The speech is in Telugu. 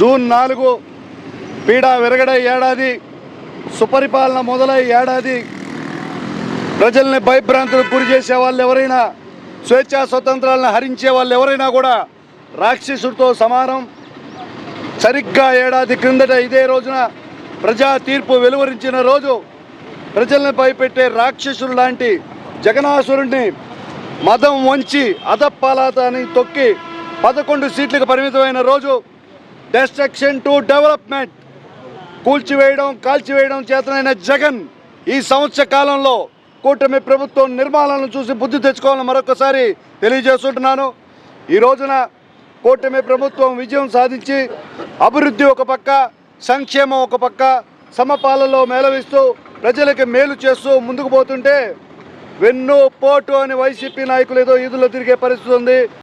జూన్ నాలుగు పీడా విరగడ ఏడాది సుపరిపాలన మొదలై ఏడాది ప్రజల్ని భయభ్రాంతులకు గురి చేసే వాళ్ళు ఎవరైనా స్వేచ్ఛా స్వతంత్రాలను హరించే వాళ్ళు ఎవరైనా కూడా రాక్షసుడితో సమానం. సరిగ్గా ఏడాది క్రిందట ఇదే రోజున ప్రజా తీర్పు వెలువరించిన రోజు ప్రజల్ని భయపెట్టే రాక్షసుడు లాంటి జగనాసురుణ్ణి మదం వంచి అదప్పాలాతని తొక్కి పదకొండు సీట్లకు పరిమితమైన రోజు డెస్ట్రక్షన్ టు డెవలప్మెంట్ కూల్చివేయడం కాల్చివేయడం చేతనైన జగన్ ఈ సంవత్సర కాలంలో కూటమి ప్రభుత్వం నిర్మాణాలను చూసి బుద్ధి తెచ్చుకోవాలని మరొకసారి తెలియజేస్తుంటున్నాను. ఈ రోజున కూటమి ప్రభుత్వం విజయం సాధించి అభివృద్ధి ఒక పక్క సంక్షేమం ఒక పక్క సమపాలలో మేళవిస్తూ ప్రజలకు మేలు చేస్తూ ముందుకు పోతుంటే వెన్ను పోటు అని వైసీపీ నాయకులు ఏదో ఈదులో తిరిగే పరిస్థితి ఉంది.